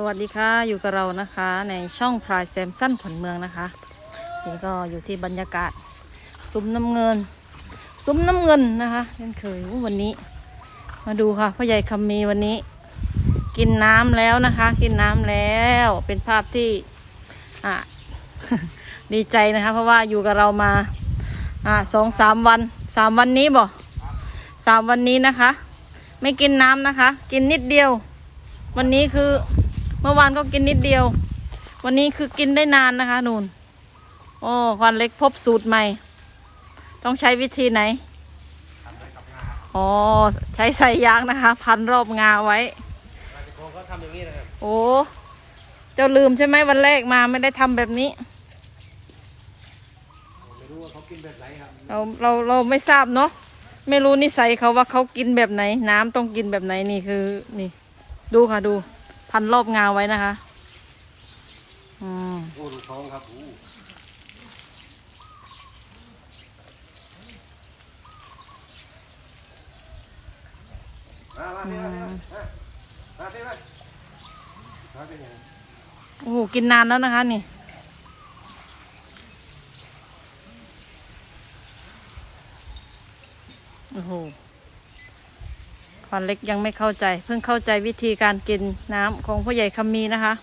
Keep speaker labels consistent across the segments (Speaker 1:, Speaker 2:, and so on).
Speaker 1: สวัสดีค่ะอยู่กับเรานะคะในช่องพลายแซมสั้นขวัญเมืองนะคะนี่ก็อยู่ที่บรรยากาศซุ้มน้ำเงิน ซุ้มน้ำเงินนะคะเช่นเคยวันนี้ มาดูค่ะพ่อใหญ่คำมีวันนี้ กินน้ำแล้วนะคะ กินน้ำแล้วเป็นภาพที่อะดีใจนะคะ เพราะว่าอยู่กับเรามาอ่าสองสามวันสามวันนี้บ่สามวันนี้นะคะ ไม่กินน้ำนะคะ กินนิดเดียววันนี้คือ เมื่อวานก็กินนิดเดียว วันนี้คือกินได้นานนะคะนูนโอ้ควันเล็กพบสูตรใหม่ ต้องใช้วิธีไหนอ๋อใช้ใส่ยางนะคะ พันรอบงาไว้โอ้เจ้าลืมใช่ไหมวันแรกมาไม่ได้ทำแบบนี้
Speaker 2: ผมไม่รู้ว่าเรา
Speaker 1: เราเราไม่ทราบเนาะไม่รู้นิสัยเขาว่าเขากินแบบไหน น้ำต้องกินแบบไหนนี่คือ นี่ ดูค่ะดู พันรอบงาไว้นะคะอืม
Speaker 2: โอ้ดูท้องครับอู้มามาเที่ยวมาเที่ยวมามาเที่ยวมามาเป็นยังไง
Speaker 1: โอ้โหกินนานแล้วนะคะนี่ โอ้โห ควันเล็กยังไม่เข้าใจ เพิ่งเข้าใจวิธีการกินน้ำของพ่อใหญ่คำมีนะคะ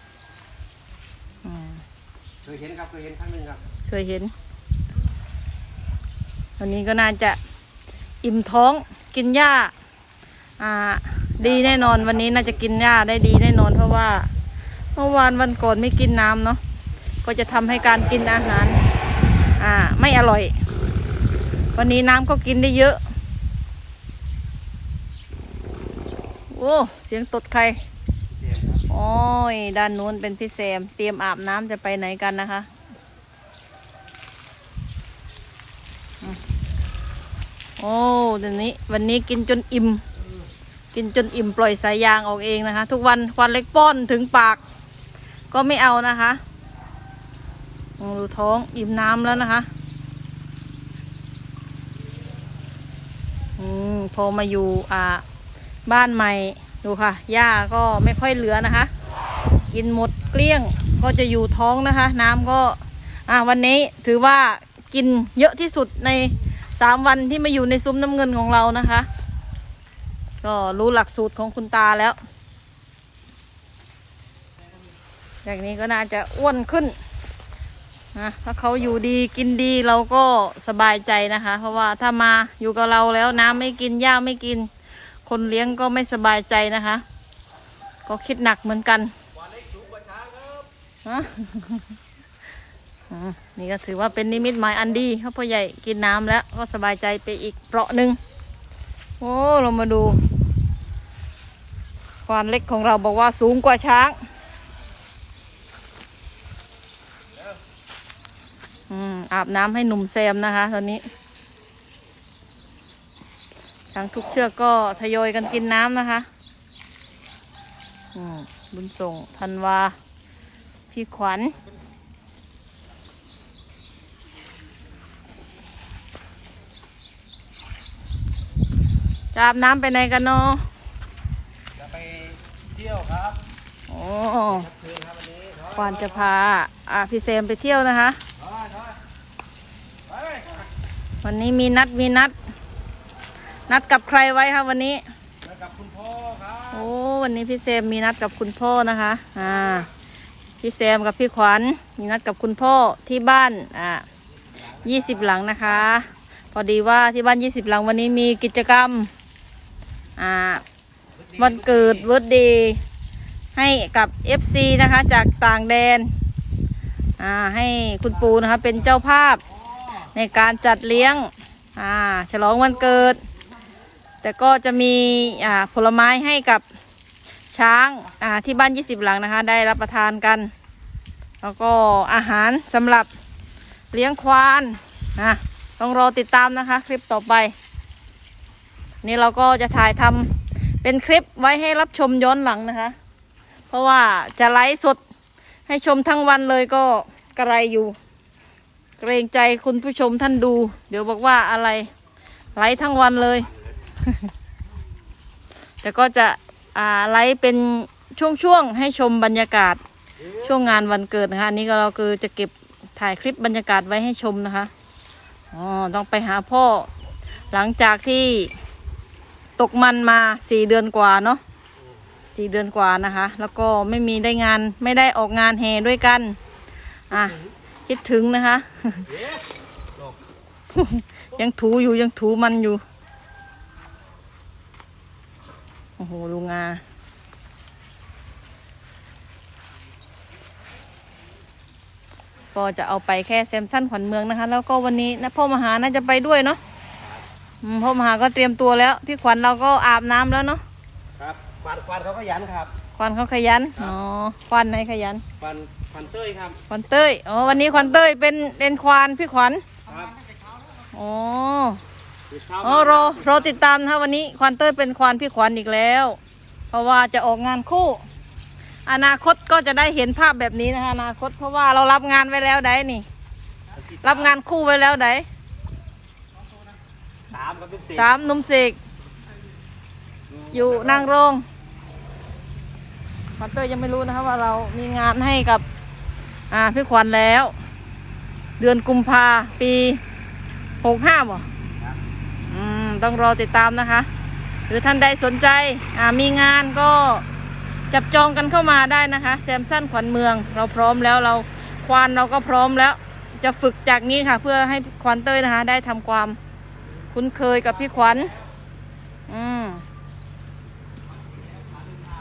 Speaker 1: อืม
Speaker 2: เคยเห็นครับเคยเห็นครั้งหนึ่งครับ
Speaker 1: เคยเห็น วันนี้ก็น่าจะอิ่มท้องกินหญ้า อ่า ดีแน่นอนวันนี้น่าจะกินหญ้าได้ดีแน่นอน เพราะว่าเมื่อวานวันก่อนไม่กินน้ำเนาะก็จะทำให้การกินอาหาร อ่า ไม่อร่อย วันนี้น้ำก็กินได้เยอะ อ้เสียงตดใคร
Speaker 2: เตรียมครับ
Speaker 1: โอ้ยด้านนู้นเป็นพี่แซม เตรียมอาบน้ำจะไปไหนกันนะคะอืมโอ้เดี๋ยวนี้ วันนี้กินจนอิ่ม กินจนอิ่มปล่อยสายยางออกเองนะคะ ทุกวันควันเล็กป้อนถึงปาก ก็ไม่เอานะคะมองดูท้องอิ่มน้ำแล้วนะคะอืมพอมาอยู่อ่า บ้านใหม่ดูค่ะหญ้าก็ไม่ค่อยเหลือนะคะ กินหมดเกลี้ยงก็จะอยู่ท้องนะคะ น้ำก็อ่าวันนี้ถือว่ากินเยอะที่สุดในสามวันที่มาอยู่ในซุ้มน้ำเงินของเรานะคะ ก็รู้หลักสูตรของคุณตาแล้วอย่างนี้ก็น่าจะอ้วนขึ้นนะถ้าเขาอยู่ดีกินดีเราก็สบายใจนะคะ เพราะว่าถ้ามาอยู่กับเราแล้วน้ำไม่กินหญ้าไม่กิน คนเลี้ยงก็ไม่สบายใจนะคะ ก็คิดหนักเหมือนกันนี่ก็ถือว่าเป็นนิมิตหมายอันดีเพราะพ่อใหญ่กินน้ำแล้วก็สบายใจไปอีกเปราะหนึ่งโอ้เรามาดู ควานเล็กของเราบอกว่าสูงกว่าช้างอืมอาบน้ำให้หนุ่มแซมนะคะ ตอนนี้ ช้างทุกเชือกก็ทยอยกันกินน้ำนะคะอืมบุญส่งธันวา พี่ขวัญจะอาบน้ำไปไหนกันเนาะ
Speaker 2: จะไปเที่ยวครับ
Speaker 1: โอ้
Speaker 2: คืนครับวันนี้ถอย
Speaker 1: ขวัญจะพาอ่าพี่เซมไปเที่ยวนะคะ
Speaker 2: ถอยถอยไป
Speaker 1: วันนี้มีนัดมีนัด นัดกับใครไว้คะวันนี้
Speaker 2: แล้วกับคุณพ่อครับ
Speaker 1: โอ้วันนี้พี่เซมมีนัดกับคุณพ่อนะคะ อ่า พี่เซมกับพี่ขวัญมีนัดกับคุณพ่อที่บ้านอ่ายี่สิบหลังนะคะ พอดีว่าที่บ้านยี่สิบหลังวันนี้มีกิจกรรม อ่า วันเกิดเวิร์ดเดย์ให้กับ FC นะคะจากต่างแดน อ่าให้คุณปูนะคะเป็นเจ้าภาพในการจัดเลี้ยง อ่า ฉลองวันเกิด แต่ก็จะมีอ่าผลไม้ให้กับช้างอ่าที่บ้าน 20 หลังนะคะ ได้รับประทานกัน แล้วก็อาหารสำหรับเลี้ยงควานนะต้องรอติดตามนะคะ คลิปต่อไป นี่เราก็จะถ่ายทำเป็นคลิปไว้ให้รับชมย้อนหลังนะคะ เพราะว่าจะไลฟ์สดให้ชมทั้งวันเลยก็กระไรอยู่ เกรงใจคุณผู้ชมท่านดู เดี๋ยวบอกว่าอะไรไลฟ์ทั้งวันเลย แต่ก็จะอ่าไลฟ์เป็นช่วงๆให้ชมบรรยากาศช่วงงานวันเกิดนะคะอันนี้ก็เราคือจะเก็บถ่ายคลิปบรรยากาศไว้ให้ชมนะคะอ๋อต้องไปหาพ่อ หลังจากที่ตกมันมาสี่เดือนกว่าเนาะสี่เดือนกว่านะคะ แล้วก็ไม่มีได้งานไม่ได้ออกงานแห่ด้วยกัน อะคิดถึงนะคะ ยังถูอยู่ยังถูมันอยู่ โอ้โหดูงาก็จะเอาไปแค่แซมสันขวัญเมืองนะคะ แล้วก็วันนี้นะพ่อมหาน่าจะไปด้วยเนาะอืมพ่อมหาก็เตรียมตัวแล้ว พี่ขวัญเราก็อาบน้ำแล้วเนาะ
Speaker 2: ครับควันควันเขาก็ยันครับ
Speaker 1: ขวัญเขาขยันอ๋อขวัญไหนขยัน
Speaker 2: ควันควันเต้ยครับ
Speaker 1: ขวัญเต้ยอ๋อวันนี้ขวัญเต้ยเป็นเป็นควานพี่ขวัญ
Speaker 2: ครับ
Speaker 1: อ๋อ
Speaker 2: ตื่นเช้า
Speaker 1: อ๋อรอรอติดตามนะคะวันนี้ควานเต้ยเป็นควานพี่ขวัญอีกแล้ว เพราะว่าจะออกงานคู่ อนาคตก็จะได้เห็นภาพแบบนี้นะคะอนาคตเพราะว่าเรารับงานไว้แล้วได้นี่ รับงานคู่ไว้แล้วได้
Speaker 2: สามครับทุกสิ่ง
Speaker 1: สามหนุ่มเสกอยู่นางรองควานเต้ยยังไม่รู้นะคะว่าเรามีงานให้กับอ่าพี่ขวัญแล้ว เดือนกุมภาปีหกห้าบ่อืม ต้องรอติดตามนะคะ หรือท่านใดสนใจมีงานก็จับจองกันเข้ามาได้นะคะ แซมสั้นขวัญเมือง เราพร้อมแล้วเราควานเราก็พร้อมแล้ว จะฝึกจากนี้ค่ะ เพื่อให้ควานเต้ยนะคะ ได้ทำความคุ้นเคยกับพี่ขวัญอืม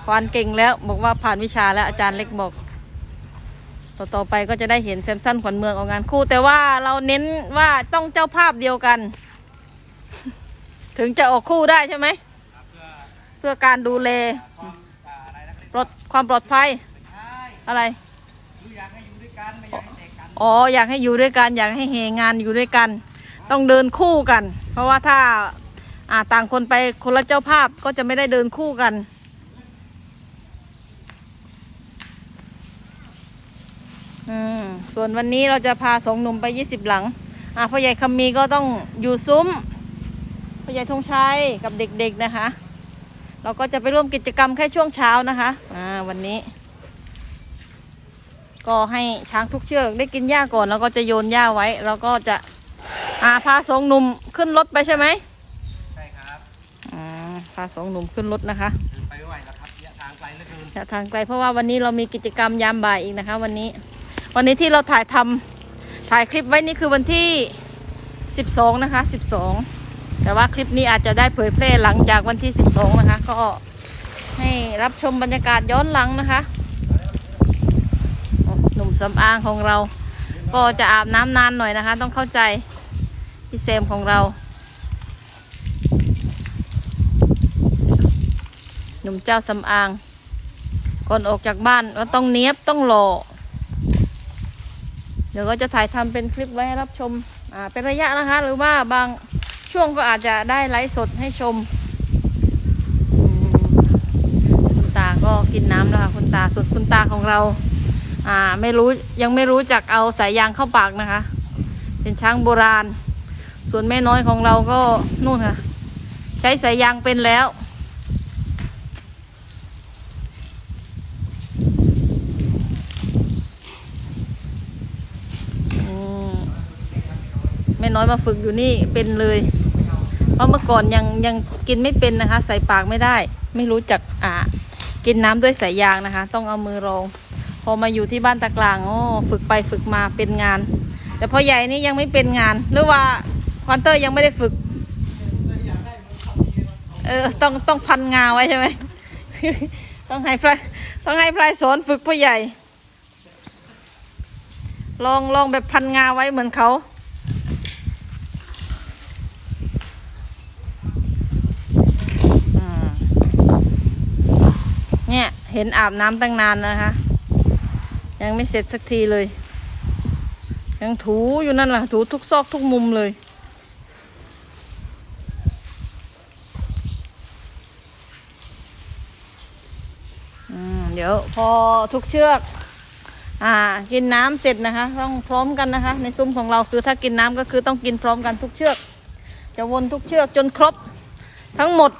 Speaker 1: ควานเก่งแล้ว บอกว่าผ่านวิชาแล้วอาจารย์เล็กบอก ต่อต่อไปก็จะได้เห็นแซมสั้นขวัญเมืองออกงานคู่ แต่ว่าเราเน้นว่าต้องเจ้าภาพเดียวกัน ถึงจะออกคู่ได้ใช่ไหม เพื่อการดูแลปลอดความปลอดภัยอะไร
Speaker 2: อ๋ออยากให้
Speaker 1: อยู่ด้วยกัน อยากให้เฮงานอยู่ด้วยกัน ต้องเดินคู่กัน เพราะว่าถ้าอ่าต่างคนไปคนละเจ้าภาพก็จะไม่ได้เดินคู่กัน อืม ส่วนวันนี้เราจะพาสองหนุ่มไปยี่สิบหลัง อ่าพ่อใหญ่คำมีก็ต้องอยู่ซุ้ม พ่อใหญ่ธงชัยกับเด็กๆนะคะ เราก็จะไปร่วมกิจกรรมแค่ช่วงเช้านะคะอ่าวันนี้ ก็ให้ช้างทุกเชือกได้กินหญ้าก่อนแล้วก็จะโยนหญ้าไว้แล้วก็จะอ่าพาสองหนุ่มขึ้นรถไปใช่ไหม
Speaker 2: ใช่ครับ
Speaker 1: อ่าพาสองหนุ่มขึ้นรถนะคะ
Speaker 2: เดินไปไม่ไหวแล้วครับระยะทางไกลเหลือเกิน
Speaker 1: จะทางไกลเพราะว่าวันนี้เรามีกิจกรรมยามบ่ายอีกนะคะ วันนี้ วันนี้ที่เราถ่ายทำถ่ายคลิปไว้นี่คือวันที่ 12 นะคะ 12 แต่ว่าคลิปนี้อาจจะได้เผยแพร่หลังจากวันที่ 12 นะคะ ก็ให้รับชมบรรยากาศย้อนหลังนะคะหนุ่มสำอางของเรา ก็จะอาบน้ำนานหน่อยนะคะ ต้องเข้าใจพี่เซมของเรา หนุ่มเจ้าสำอาง ก่อนออกจากบ้านก็ต้องเนี้ยบต้องหล่อเดี๋ยวก็จะถ่ายทำเป็นคลิปไว้ให้รับชม อ่า เป็นระยะนะคะ หรือว่าบาง ช่วงก็อาจจะได้ไลฟ์สดให้ชม คุณตาก็กินน้ำแล้วค่ะคุณตาส่วนคุณตาของเรา อ่าไม่รู้ยังไม่รู้จักเอาสายยางเข้าปากนะคะ เป็นช้างโบราณ ส่วนแม่น้อยของเราก็นู่นค่ะ ใช้สายยางเป็นแล้วอืมแม่น้อยมาฝึกอยู่นี่เป็นเลย เพราะเมื่อก่อนยังยังกินไม่เป็นนะคะ ใส่ปากไม่ได้ ไม่รู้จักอ่ากินน้ำด้วยสายยางนะคะ ต้องเอามือรอง พอมาอยู่ที่บ้านตะกลางโอ้ฝึกไปฝึกมาเป็นงาน แต่พอใหญ่นี่ยังไม่เป็นงาน หรือว่าคอนเตอร์ยังไม่ได้ฝึกเออต้องต้องพันงาไว้ใช่ไหมต้องให้พลายต้องให้พลายสอนฝึกพ่อใหญ่ ลองลองแบบพันงาไว้เหมือนเขา เนี่ยเห็นอาบน้ำตั้งนานนะคะ ยังไม่เสร็จสักทีเลย ยังถูอยู่นั่นแหละถูทุกซอกทุกมุมเลยเดี๋ยวพอทุกเชือก อ่า กินน้ำเสร็จนะคะ ต้องพร้อมกันนะคะ ในซุ้มของเราคือถ้ากินน้ำก็คือต้องกินพร้อมกันทุกเชือก จะวนทุกเชือกจนครบ ทั้งหมด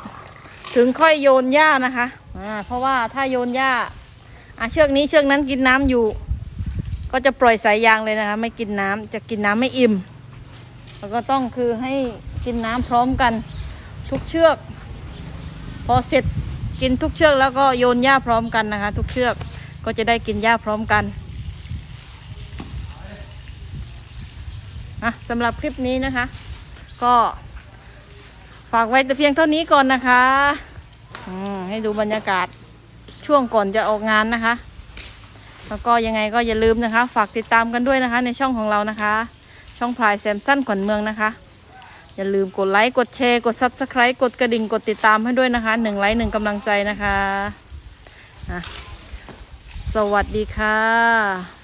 Speaker 1: ถึงค่อยโยนหญ้านะคะอ่าเพราะว่าถ้าโยนหญ้าอะเชือกนี้เชือกนั้นกินน้ำอยู่ ก็จะปล่อยสายยางเลยนะคะ ไม่กินน้ำจะกินน้ำไม่อิ่ม แล้วก็ต้องคือให้กินน้ำพร้อมกันทุกเชือก พอเสร็จกินทุกเชือกแล้วก็โยนหญ้าพร้อมกันนะคะ ทุกเชือกก็จะได้กินหญ้าพร้อมกันอะสำหรับคลิปนี้นะคะ ก็ ฝากไว้แต่เพียงเท่านี้ก่อนนะคะให้ดูบรรยากาศช่วงก่อนจะออกงานนะคะ แล้วก็ยังไงก็อย่าลืมนะคะ ฝากติดตามกันด้วยนะคะ ในช่องของเรานะคะ ช่องพลายแซมสั้นขวัญเมืองนะคะ อย่าลืมกดไลค์กดแชร์กด Subscribe กดกระดิ่งกดติดตามให้ด้วยนะคะหนึ่งไลค์หนึ่งกำลังใจนะคะ สวัสดีค่ะ